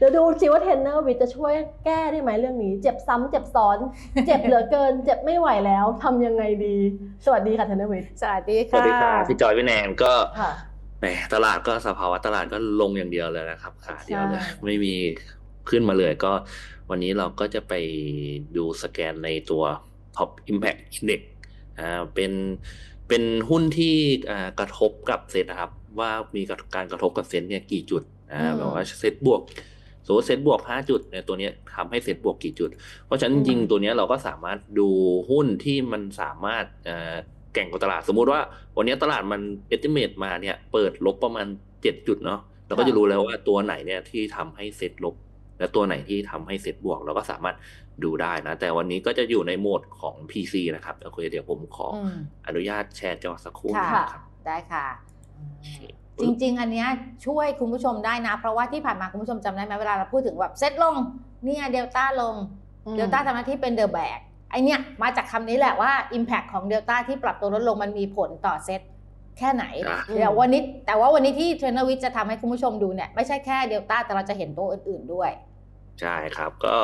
เดี๋ยวดูสิว่าเทรนเนอร์วิทย์จะช่วยแก้ได้ไหมเรื่องนี้ เจ็บซ้ำเจ็บซ้อน เจ็บเหลือเกิน เจ็บไม่ไหวแล้วทำยังไงดี สวัสดีค่ะเทรนเนอร์วิทย์สวัสดีสค่ะวัสดีครับพี่จอยพี่แนนก็ค่ะแหมตลาดก็สภาวะตลาดก็ลงอย่างเดียวเลยนะครับขาเดียวเลยใช่ไม่มีขึ้นมาเลยก็วันนี้เราก็จะไปดูสแกนในตัว Top Impact Index อ่าเป็นเป็นหุ้นที่อ่ากระทบกับเซ็ตนะครับ ว่ามีการกระทบกับเซ็ตเนี่ยกี่จุดอ่าอืมแบบว่าเซ็ตบวก สมมติเซ็ตบวก 5 จุดเนี่ยตัวเนี้ยทำให้เซ็ตบวกกี่จุด เพราะฉะนั้นจริงอืมๆตัวเนี้ยเราก็สามารถดูหุ้นที่มันสามารถเอ่อแก่งกว่าตลาด สมมุติว่าวันนี้ตลาดมัน estimate มาเนี่ยเปิดลบประมาณ 7 จุดเนาะเราก็จะรู้แล้วว่าตัวไหนเนี่ยที่ทำให้เซ็ตลบ และตัวไหนที่ทำให้เซ็ตบวก เราก็สามารถดูได้นะ แต่วันนี้ก็จะอยู่ในโหมดของ PC นะครับโอเคเดี๋ยวผมขอออืมอนุญาตแชร์จอสักครู่ค่ะนะครับได้ค่ะโอเค จริง ๆ อันเนี้ยช่วยคุณผู้ชมได้นะ เพราะว่าที่ผ่านมาคุณผู้ชมจำได้ไหมเวลาเราพูดถึงแบบเซตลงเนี่ยเดลต้าลงอืมเดลต้าทำหน้าที่เป็นเดอะแบกไอเนี้ยมาจากคำนี้แหละว่า Impact ของเดลต้าที่ปรับตัวลดลงมันมีผลต่อเซตแค่ไหนอะอืมเดี๋ยววันนี้แต่ว่าวันนี้ที่เทรนเนอร์วิทจะทำให้คุณผู้ชมดูเนี่ยไม่ใช่แค่เดลต้าแต่เราจะเห็นตัวอื่น ๆด้วย ใช่ครับก็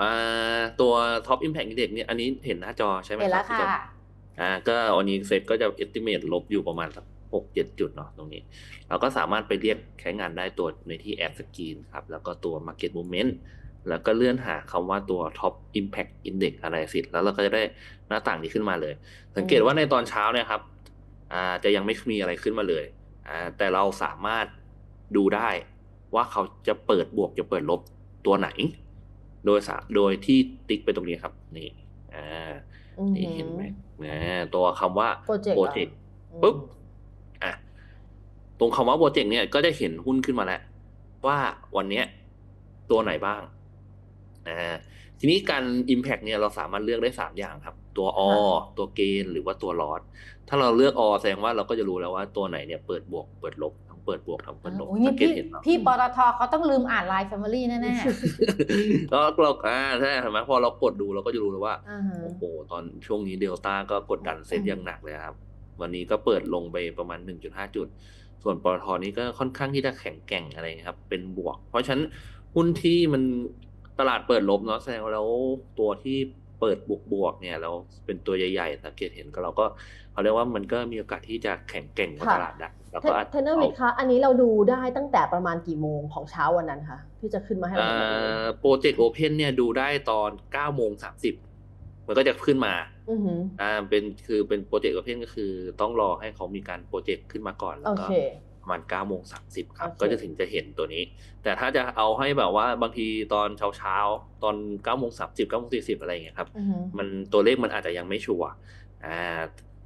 อ่าตัว Top Impact Index เนี่ยอันนี้เห็นหน้าจอใช่ไหมเห็นครัแล้บวพี่ค่ะจอยอ่าก็วันนี้เซ็ตก็จะ estimate ลบอยู่ประมาณสัก หกเจ็ดจุดเนาะตรงนี้ เราก็สามารถไปเรียกใช้งานได้ตัวในที่ Add Screen ครับ แล้วก็ตัว Market Movement แล้วก็เลื่อนหาคำว่าตัว Top Impact Index อะไรสิแล้วเราก็จะได้หน้าต่างนี้ขึ้นมาเลย สังเกตว่าในตอนเช้าเนี่ยครับอ่าจะยังไม่มีอะไรขึ้นมาเลยอ่าแต่เราสามารถดูได้ว่าเขาจะเปิดบวกจะเปิดลบตัวไหน โดยสาโดยที่ติ๊กไปตรงนี้ครับ นี่อ่าอืมนี่เห็นไหมนะตัวคำว่า Project โปรเจกต์ปุ๊บอะต รงคำว่าโปรเจกต์เนี่ยก็จะเห็นหุ้นขึ้นมาแล้ว ว่าวันเนี้ยตัวไหนบ้างอ่าทีนี้การ Impact เนี่ยเราสามารถเลือกได้ 3 อย่างครับ ตัวอตัวเกณฑ์หรือว่าตัวลอสถ้าเราเลือกอแสดงว่าเราก็จะรู้แล้วว่าตัวไหนเนี่ยเปิดบวกเปิดลบทั้งเปิดบวกทั้งเปิดลบโอ้ยนี่สังเกตพี่เห็นเนาะพี่ปตทเขาต้องลืมอ่านไลน์แฟมิลี่แน่แล้วเราอ่าใช่เห็นไหมพอเรากดดูเราก็จะรู้แล้วว่าอ่าฮะโอ้โหตอนช่วงนี้เดลต้าก็กดดันเซ็ตอย่างหนักเลยครับ วันนี้ก็เปิดลงไปประมาณ 1.5 จุด ส่วนปตทนี้ก็ค่อนข้างที่จะแข็งแกร่งอะไรเงี้ยครับ เป็นบวก เพราะฉะนั้นหุ้นที่มันตลาดเปิดลบเนาะแสดงว่าแล้วตัวที่เปิดบวกบวกๆเนี่ยแล้วเป็นตัวใหญ่ๆสังเกตเห็นก็เราก็เขาเรียกว่ามันก็มีโอกาสที่จะแข็งแกร่งกว่าค่ะตลาดได้แล้วเทก็อาจเทรนเนอร์วิทย์คะอันนี้เราดูได้ตั้งแต่ประมาณกี่โมงของเช้าวันนั้นคะที่จะขึ้นมาให้เราเอ่เห็นแบบนี้อโปรเจกต์โอเพนเนี่ยดูได้ตอน9โมง30มันก็จะขึ้นมา อือหืออ่าเป็นคือเป็นโปรเจกต์โอเพนก็คือ ต้องรอให้เขามีการโปรเจกต์ขึ้นมาก่อนแล้โอวก็เคประมาณ9โมง30ครับโอเคก็จะถึงจะเห็นตัวนี้ แต่ถ้าจะเอาให้แบบว่าบางทีตอนเช้าเช้าๆตอน9โมง30 9โมง40อะไรอย่างเงี้ยครับอือหือมันตัวเลขมันอาจจะยังไม่ชัวร์อ่า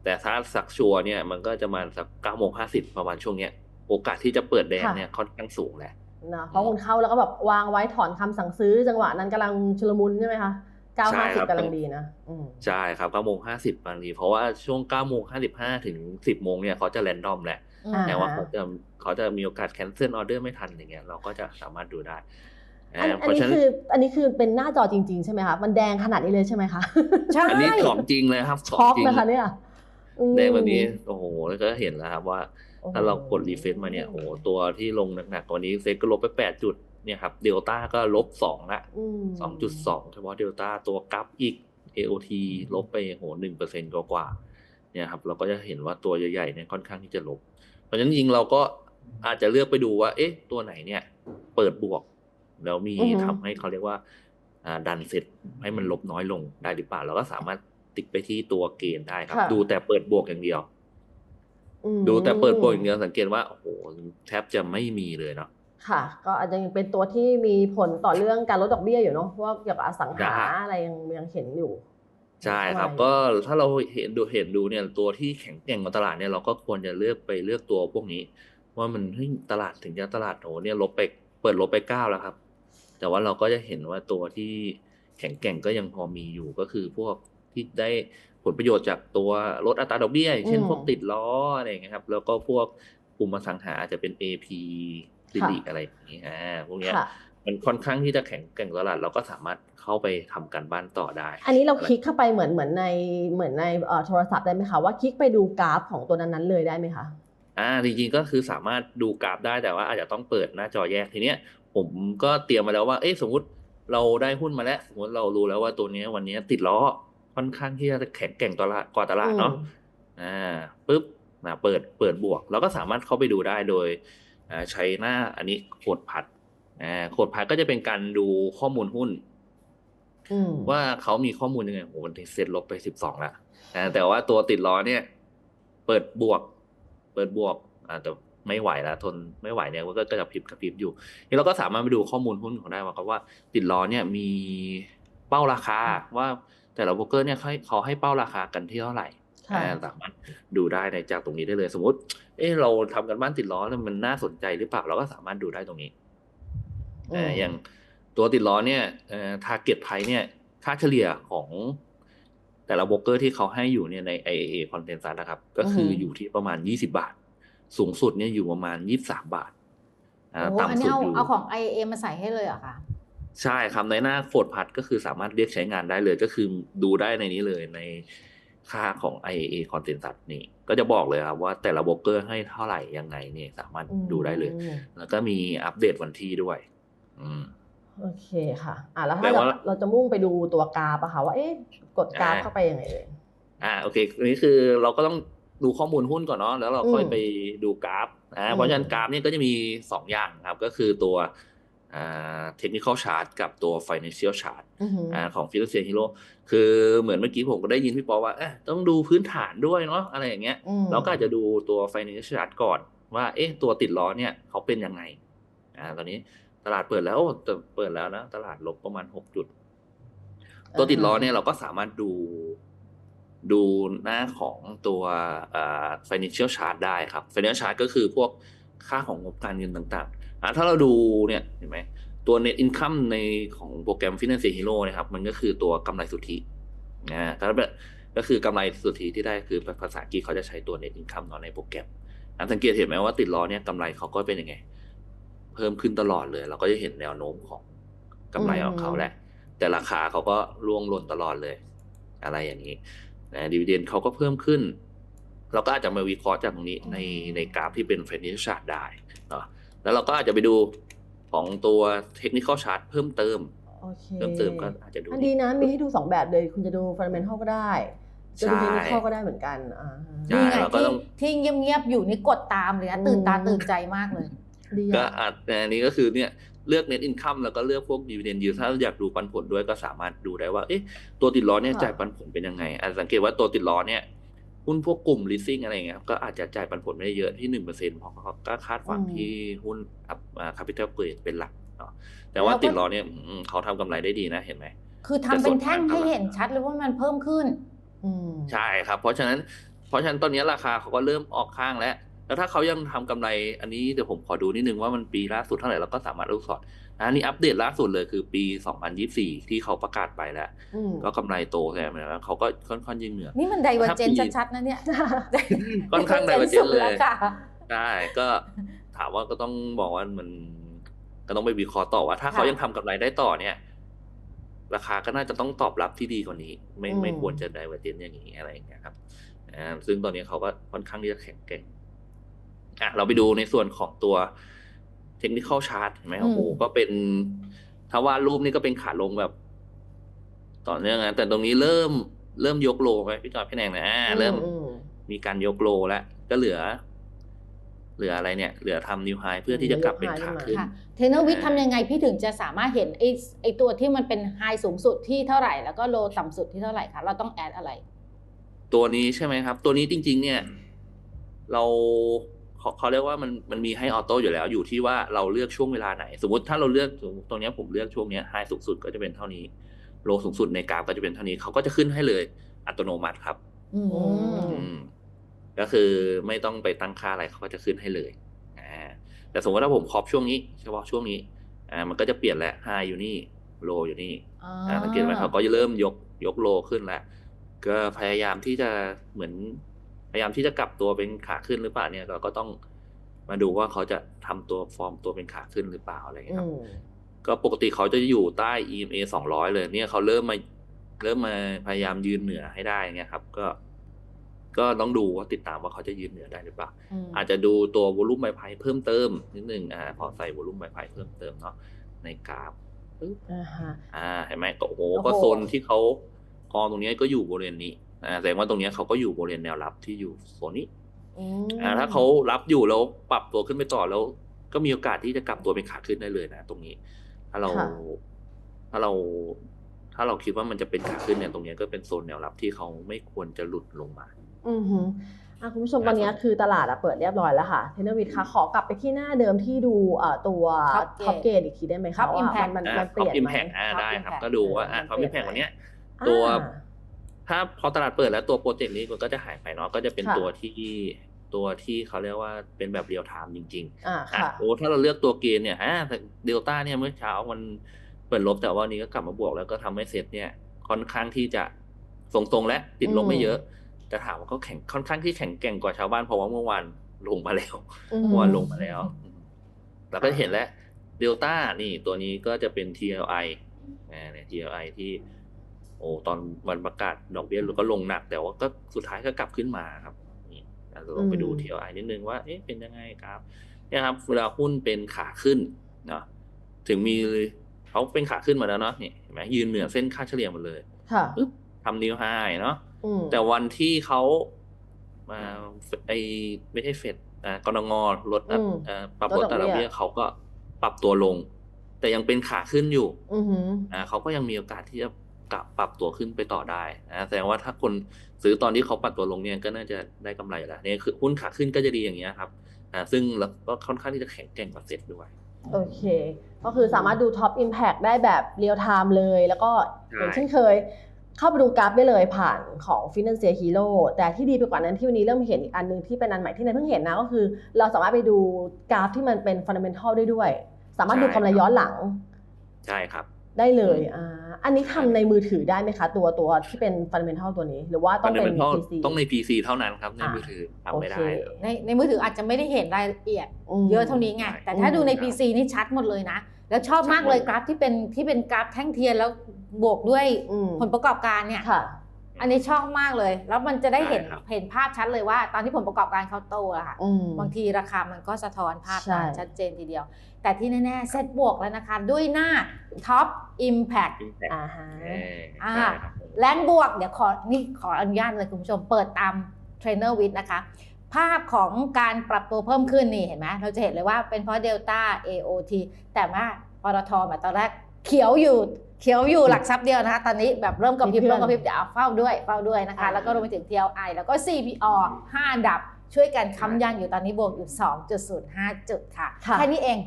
แต่ถ้าสักชัวร์เนี่ยมันก็จะมาสัก9โมง50ประมาณช่วงเนี้ยโอกาสที่จะเปิดแดงเนี่ยค่อนข้างสูงแหละนะเพราะคุณเข้าแล้วก็แบบวางไว้ถอนคำสั่งซื้อจังหวะนั้นกำลังชุลมุนใช่ไหมคะ เก้าใช่ห้าคสิรับบกำลังดีนะอืมใช่ครับ9โมง50บางทีเพราะว่าช่วง9โมง55ถึง10โมงเนี่ยเขาจะแรนดอมแหละๆอืมอ่าแต่ว่าเขาจะเขาจะมีโอกาสแคนเซิลออเดอร์ไม่ทันอย่างเงี้ยเราก็จะสามารถดูได้อันอ่าอัเพนราะนี้ฉะนั้นคืออันนี้คือเป็นหน้าจอจริง ๆ ใช่ไหมคะมันแดงขนาดนี้เลยใช่ไหมคะใช่อันนี้ของจริงเลยครับขช็อองกจริงนะคะเนี่ยอืมแดงแบบนี้โอ้โหแล้วก็เห็นแล้วครับว่าโอ้โห ถ้าเรากดรีเฟซมาเนี่ยโอ้โหตัวที่ลงหนักๆกว่านี้เซ็ตก็ลบไปแปดจุดเนี่ยครับเดลต้าก็ลบสองละอืมสองจุดสองเฉพาะเดลต้าตัวกราฟอีก AOT ลบไปโหหนึ่งเปอร์เซ็นต์กว่าๆเนี่ยครับเราก็จะเห็นว่าตัวใหญ่ๆเนี่ยค่อนข้างที่จะลบ เพราะฉะนั้นจริงเราก็อาจจะเลือกไปดูว่า เอ๊ะ ตัวไหนเนี่ย เปิดบวก แล้วมีอือฮึทำให้เขาเรียกว่าอ่าดันเสร็จให้มันลบน้อยลงได้หรือเปล่าเราก็สามารถติ๊กไปที่ตัวเกณฑ์ได้ครับค่ะดูแต่เปิดบวกอย่างเดียวอืม ดูแต่เปิดบวกอย่างเดียวสังเกตว่าโอ้โหแทบจะไม่มีเลยเนาะค่ะ ก็อาจจะยังเป็นตัวที่มีผลต่อเรื่องการลดดอกเบี้ยอยู่เนาะเพราะว่าเกี่ยวกับอสังหาได้อะไรยังยังเห็นอยู่ ใช่ครับด้วยก็ถ้าเราเห็นดูเห็นดูเนี่ยตัวที่แข็งแกร่งกว่าตลาดเนี่ยเราก็ควรจะเลือกไปเลือกตัวพวกนี้ ว่ามันเฮ้ยตลาดถึงจะตลาดโอ้เนี่ยลบไปเปิดลบไปเก้าแล้วครับ แต่ว่าเราก็จะเห็นว่าตัวที่แข็งแกร่งก็ยังพอมีอยู่ก็คือพวก ที่ได้ผลประโยชน์จากตัวลดอัตราดอกเบี้ยอย่างเช่นอืมพวกติดล้ออะไรอย่างเงี้ยครับ แล้วก็พวกกลุ่มอสังหาอาจจะเป็น AP ซิลิอะไรอย่างเงี้ยอ่าพวกเนี้ยค่ะมันค่อนข้างที่จะแข็งแกร่งตลาดเราก็สามารถเข้าไปทำการบ้านต่อได้ อันนี้เราคลิกเข้าไปเหมือนเหมือนในเหมือนในเอ่อโทรศัพท์ได้ไหมคะว่าคลิกไปดูกราฟของตัวนั้นๆเลยได้ไหมคะอ่าจริงๆก็คือสามารถดูกราฟได้แต่ว่าอาจจะต้องเปิดหน้าจอแยกทีเนี้ยผผมก็เตรียมมาแล้วว่าเอ๊ะสมมติเราได้หุ้นมาแล้ว สมมติเรารู้แล้วว่าตัวเนี้ยวันเนี้ยติดล้อ ค่อนข้างที่จะแข็งแกร่งตลาดกว่าตลาดเนาะอ่าปุ๊บนะเปิดเปิดบวก เราก็สามารถเข้าไปดูได้โดยอ่าใช้หน้าอันนี้โคดพัดอ่าโคดพัดก็จะเป็นการดูข้อมูลหุ้นอืมว่าเขามีข้อมูลยังไงโอ้โหมันเซ็ตลบไปสิบสองละอ่าแต่ว่าตัวติดล้อเนี่ย เปิดบวก เปิดบวกอ่าแต่ไม่ไหวแล้วทนไม่ไหวเนี่ยก็จะพริบกระพริบอยู่นี่เราก็สามารถไปดูข้อมูลหุ้นของได้ว่าครับว่า ติดล้อเนี่ยมีเป้าราคาว่า แต่ละโบรกเกอร์เนี่ยเขาให้เขาให้เป้าราคากันที่เท่าไหร่ค่ะอ่าสามารถดูได้ในจากตรงนี้ได้เลย สมมติ เออเราทำกันบ้านติดล้อแล้วมันน่าสนใจหรือเปล่าเราก็สามารถดูได้ตรงนี้เอ่ออย่างตัวติดล้อเนี่ยเอ่อทาร์เก็ตไพเนี่ย ค่าเฉลี่ยของแต่ละโบรกเกอร์ที่เขาให้อยู่เนี่ยใน IAA Consensus นะครับ ก็คืออยู่ที่ประมาณ 20 บาท สูงสุดเนี่ยอยู่ประมาณ 23 บาทอ่าโอ้อันต่ำนี้สุดเอาอยู่เอาของ IA มาใส่ให้เลยเหรอคะ ใช่ครับในหน้าโคดพัดก็คือสามารถเรียกใช้งานได้เลย ก็คือดูได้ในนี้เลยในค่าของ IAA Consensus นี่ ก็จะบอกเลยครับว่าแต่ละโบรกเกอร์ให้เท่าไหร่ยังไงเนี่ยสามารถดูได้เลยอืมแล้วก็มีอัปเดตวันที่ด้วย อืมโอเคค่ะ อะแล้วแปลถ้าว่าเราเราจะมุ่งไปดูตัวกราฟอะค่ะว่าเอ๊ะกดกราฟอ่าเข้าไปยังไงเอ่ยอ่าโอเคอันนี้คือเราก็ต้องดูข้อมูลหุ้นก่อนเนาะแล้วเราค่อยอืมไปดูกราฟอือ่ามเพราะฉะนั้นกราฟเนี่ยก็จะมีสองอย่างครับ ก็คือตัว อ่า technical chart กับตัว financial chart อือหือออ่าของฟิลเซียฮิโร่คือเหมือนเมื่อกี้ผมก็ได้ยินพี่ปอว่าเอ๊ะต้องดูพื้นฐานด้วยเนาะอะไรอย่างเงี้ยอืมเราก็อาจจะดูตัว financial chart ก่อนว่า เอ๊ะ ตัวติดล้อเนี่ยเขาเป็นยังไงอ่าตอนนี้ตลาดเปิดแล้วแต่เปิดแล้วนะ ตลาดลบประมาณหกจุด ตัวติดล้อเนี่ยเราก็สามารถดูดูหน้าของตัวอ่า financial chart ได้ครับ financial chart ก็คือพวกค่าของงบการเงินต่างๆ อ่าถ้าเราดูเนี่ยเห็นไหมตัว net income ในของโปรแกรม Finance Hero นะครับ มันก็คือตัวกำไรสุทธินะถ้าแบบก็คือกำไรสุทธิที่ได้คือภาษาอังกฤษเขาจะใช้ตัว net income เนาะในโปรแกรมอะสังเกตเห็นไหมว่าติดล้อเนี่ยกำไรเขาก็เป็นยังไง เพิ่มขึ้นตลอดเลย เราก็จะเห็นแนวโน้มของกำไรของเขาแหละ แต่ราคาเขาก็ร่วงหล่นตลอดเลย อะไรอย่างนี้นะดีเวเดนเขาก็เพิ่มขึ้น เราก็อาจจะมาวิเคราะห์จากตรงนี้ในในกราฟที่เป็น financial chart ได้เนาะ แล้วเราก็อาจจะไปดูของตัว technical chart เพิ่มเติมโอเคเพิ่มเติมก็อาจจะดู อันดีนะมีให้ดูสองแบบเลย คุณจะดู fundamental ก็ได้ จะดูใช่ technical ก็ได้เหมือนกันอ่าใช่นี่ไงเราก็ที่ต้อง ที่เงียบๆอยู่นี่กดตามเลยนะตื่นตาอืมตื่นใจมากเลย ดีก็อะอาจแต่อันนี้ก็คือเนี่ยเลือก net income แล้วก็เลือกพวก dividend yield ถ้าอยากดูปันผลด้วยก็สามารถดูได้ว่าเอ๊ะตัวติดล้อเนี่ยจ่ายปันผลเป็นยังไงอาจสังเกตว่าตัวติดล้อเนี่ย หุ้นพวกกลุ่ม leasing อะไรเงี้ยครับก็อาจจะจ่ายปันผลไม่ได้เยอะที่หนึ่งเปอร์เซ็นต์เพราะเขาก็คาดหวังที่หุ้นอ่า capital grade เป็นหลักเนาะแต่ว่าแล้วก็ติดล้อเนี่ยอืมเขาทำกำไรได้ดีนะเห็นไหมคือทำเป็นแท่งให้เห็นชัดเลยว่ามันเพิ่มขึ้นอืมใช่ครับ เพราะฉะนั้นเพราะฉะนั้นตอนนี้ราคาเขาก็เริ่มออกข้างแล้วแล้วถ้าเขายังทำกำไรอันนี้เดี๋ยวผมขอดูนิดนึงว่ามันปีล่าสุดเท่าไหร่เราก็สามารถรู้สอด อันนี้อัปเดตล่าสุดเลยคือปี 2024 ที่เขาประกาศไปแล้วอืมก็กำไรโตใช่ไหมแล้วเขาก็ค่อนข้างยิ่งเหนือ นี่มันไดเวอร์เจนถ้าปีชัดๆนะเนี่ย ค่อนข้าง divergent สุดแวเลยค่ะได้ก็ถามว่าก็ต้องบอกว่ามันก็ต้องไปวิเคราะห์ต่อว่า ถ้าเขาค่ะยังทำกำไรได้ต่อเนี่ย ราคาก็น่าจะต้องตอบรับที่ดีกว่านี้ ไม่อืมไม่ควรจะได้เวอร์เจนอย่างนี้อะไรอย่างเงี้ยครับอ่าซึ่งตอนนี้เขาก็ค่อนข้างที่จะแข็งแกร่งอะเราไปดูในส่วนของตัว เทคนิค a l ชาร์ตเห็นไหมอืมโอ้โหก็เป็นถ้าวาดรูปนี่ก็เป็นขาลงแบบ ต่อเนื่องนะแต่ตรงนี้เริ่มเริ่มยกโลไหมพี่จอยพี่แนงนะอ่าเริ่มอืมีการยกโลแล้วก็เหลือ เหลืออะไรเนี่ย เหลือทำนิวไฮเพื่อที่จะกลับเป็นขาขึ้นค่ะเทรนเนอร์วิทอ่าทำยังไงพี่ถึงจะสามารถเห็นไอ้ไอ้ตัวที่มันเป็นไฮสูงสุดที่เท่าไหร่ แล้วก็โลต่ำสุดที่เท่าไหร่คะเราต้องแอดอะไร ตัวนี้ใช่ไหมครับ ตัวนี้จริง ๆ เนี่ย เรา เขาเขาเรียกว่ามันมันมีให้ออโต้อยู่แล้วอยู่ที่ว่าเราเลือกช่วงเวลาไหน สมมติถ้าเราเลือกสมมุติตรงเนี้ยผมเลือกช่วงเนี้ยไฮสูงสุดก็จะเป็นเท่านี้โลสูงสุดในกราฟก็จะเป็นเท่านี้เขาก็จะขึ้นให้เลยอัตโนมัติครับอืมอืมอืมก็คือไม่ต้องไปตั้งค่าอะไรเขาก็จะขึ้นให้เลยอ่าแต่สมมติถ้าผมครอบช่วงนี้ เฉพาะช่วงนี้อ่ามันก็จะเปลี่ยนแล้วไฮอยู่นี่โลอยู่นี่อ่าสังเกตไหมเขาก็จะเริ่มยกยกโลขึ้นแล้วก็พยายามที่จะเหมือน พยายามที่จะกลับตัวเป็นขาขึ้นหรือเปล่าเนี่ยเราก็ต้องมาดูว่าเขาจะทำตัวฟอร์มตัวเป็นขาขึ้นหรือเปล่าอะไรอย่างเงี้ยครับอืมก็ปกติเขาจะอยู่ใต้ EMA 200เลย เนี่ยเขาเริ่มมาเริ่มมาพยายามยืนเหนือให้ได้เงี้ยครับ ก็ ก็ต้องดูว่าติดตามว่าเขาจะยืนเหนือได้หรือเปล่ามอาจจะดูตัววอลุ่มใบไพ่เพิ่มเติมนิดนึงอ่าพอใส่วอลุ่มใบไพ่เพิ่มเติมเนาะในกราฟอ่าฮะอ่าเห็นไหมก็โอ้โหโอ้โหก็โซนที่เขากองตรงนี้ก็อยู่บริเวณนี้อ่า แสดงว่าตรงนี้เขาก็อยู่บริเวณแนวรับที่อยู่โซนนี้อืมอ่าถ้าเขารับอยู่แล้วปรับตัวขึ้นไปต่อแล้ว ก็มีโอกาสที่จะกลับตัวเป็นขาขึ้นได้เลยนะตรงนี้ ถ้าเราค่ะถ้าเราถ้าเราคิดว่ามันจะเป็นขาขึ้นเนี่ยตรงนี้ก็เป็นโซนแนวรับที่เขาไม่ควรจะหลุดลงมา อือหืออะคุณผู้ชมตอนนี้คือตลาดอะเปิดเรียบร้อยแล้วค่ะเทนเนอร์วิทคะขอกลับไปที่หน้าเดิมที่ดูเอ่อตัว Top ท็อปเกรดอีกทีได้ไหมคะ Top ว่า Impact มันอ่ามันเปท็อปลี่ยนอิมไหแพมกอ่า Top ได้ครับ Impact ก็ดูว่าอ่ามันท็อปเปลี่อิยมนแพกไหมวันเนี้ยอ่าตัว ถ้าพอตลาดเปิดแล้วตัวโปรเจกต์นี้มันก็จะหายไปเนาะก็จะเป็นค่ะตัวที่ตัวที่เขาเรียกว่าเป็นแบบเรียลไทม์จริงอ่าๆอะค่ะโอ้ถ้าเราเลือกตัวเกณฑ์เนี่ยฮะเดลต้าเนี่ยเมื่อเช้ามันเปิดลบแต่ว่าวันนี้ก็กลับมาบวกแล้วก็ทำให้เซ็ตเนี่ย ค่อนข้างที่จะทรงๆและติดลบไม่เยอะ แต่ถามว่าเขาแข็งค่อนข้างที่แข็งแกร่งกว่าชาวบ้านเพราะว่าเมื่อวานลงมาแล้วอืมเมื่อวานลงมาแล้วเราก็เห็นแล้วเดลต้านี่ตัวนี้ก็จะเป็น TLI อ่าเนี่ย TLI ที่ โอ้ตอนวันประกาศดอกเบี้ยก็ลงหนัก แต่ว่าก็สุดท้ายก็กลับขึ้นมาครับนี่เราลองไปดูอืม TLI นิดนึงว่า เอ๊ะเป็นยังไงครับเนี่ยครับเวลาหุ้นเป็นขาขึ้นเนาะถึงมีเขาเป็นขาขึ้นมาแล้วเนาะนี่เห็นไหมยืนเหนือเส้นค่าเฉลี่ยหมดเลยค่ะปึ๊บทำนิวไฮเนาะอืมแต่วันที่เขามาไอไม่ใช่เฟดอ่ากรงลดอัตอืมเอ่อปรับลลดดดอกอัตราดอกเบี้เบี้ยยเขาก็ปรับตัวลง แต่ยังเป็นขาขึ้นอยู่อือหืออ่าเขาก็ยังมีโอกาสที่จะ กลับปรับตัวขึ้นไปต่อได้นะแสดงว่าถ้าคนซื้อตอนที่เขาปรับตัวลงเนี่ยก็น่าจะได้กำไรแล้วเนี่ยคือหุ้นขาขึ้นก็จะดีอย่างเงี้ยครับอ่าซึ่งแล้วก็ค่อนข้างที่จะแข็งแกร่งกว่าเซ็ตด้วยโอเค ก็คือสามารถดูท็อปอิมแพ t ได้แบบเรียลไทม์เลย แล้วก็ใช่อย่างเช่นเคย เข้าไปดูกราฟได้เลยผ่านของ Financial Hero แต่ที่ดีไปกว่านั้นที่วันนี้เริ่มเห็นอีกอันหนึงที่เป็นอันใหม่ที่ในายเพิ่งเห็นนะก็คือ เราสามารถไปดูกราฟที่มันเป็น Fundamental ได้ด้วย สามารถดูกำไรย้อนหลัง ใช่ครับ ได้เลยอ่าอันนี้ทำในมือถือได้ไหมคะ ตัวตัวที่เป็น Fundamental ตัวนี้ หรือว่าต้องเป็น Fundamental PC ต้องใน PC เท่านั้นครับ ในอะมือถือทำไม่ได้โอเคในในมือถืออาจจะไม่ได้เห็นรายละเอียดมเยอะเท่านี้ไงใช่แต่ถ้าดูในอืม PC นี่ชัดหมดเลยนะ แล้วชอบมากเลยชัดหมดกราฟที่เป็นที่เป็นกราฟแท่งเทียนแล้วบวกด้วยอืมผลประกอบการเนี่ยค่ะ อันนี้ชอบมากเลย แล้วมันจะได้เห็นใช่ครับ เห็นภาพชัดเลยว่า ตอนที่ผลประกอบการเขาโตอะค่ะ อืม บางทีราคามันก็สะท้อนภาพใช่ นั้นชัดเจนทีเดียว แต่ที่แน่ๆเซตบวกแล้วนะคะ ด้วยหน้า Top Impact Impact อ่าฮะเอ่ออ่าใช่ครับผม แรงบวก เดี๋ยวขอ นี่ขออนุญาตเลยคุณผู้ชม เปิดตามเทรนเนอร์วิทนะคะ ภาพของการปรับตัวเพิ่มขึ้นนี่เห็นไหม เราจะเห็นเลยว่าเป็นเพราะเดลต้า AOT แต่ว่าปตทแบบตอนแรกเขียวอยู่ เขียวอยู่หลักทรัพย์เดียวนะคะตอนนี้แบบเริ่มกระพริบมีเพื่อนเริ่มกระพริบเดี๋ยวเอาเฝ้าด้วยเฝ้าด้วยนะคะอ่าแล้วก็รวมไปถึง TLI แล้วก็ CPO 5อันดับช่วยกันค้ำยันอยู่ตอนนี้บวกอยู่ 2.05 จุดค่ะค่ะ แค่นี้เอง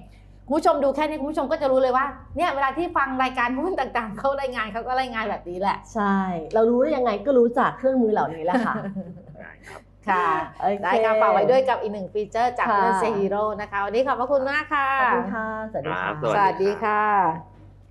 คุณผู้ชมดูแค่นี้คุณผู้ชมก็จะรู้เลยว่าเนี่ยเวลาที่ฟังรายการหุ้นต่างๆเขารายงานเขาก็รายงานแบบนี้แหละ ใช่ เรารู้ได้ยังไงก็รู้จากเครื่องมือเหล่านี้แหละค่ะได้ครับค่ะโอเคได้ค่ะฝากไว้ด้วยกับอีกหนึ่งฟีเจอร์จากค่ะเรื่องเซฮีโร่นะคะ วันนี้ขอบพระคุณมากค่ะ ขอบคุณค่ะ สวัสดีครัค่ะบสวัสดีค่ะ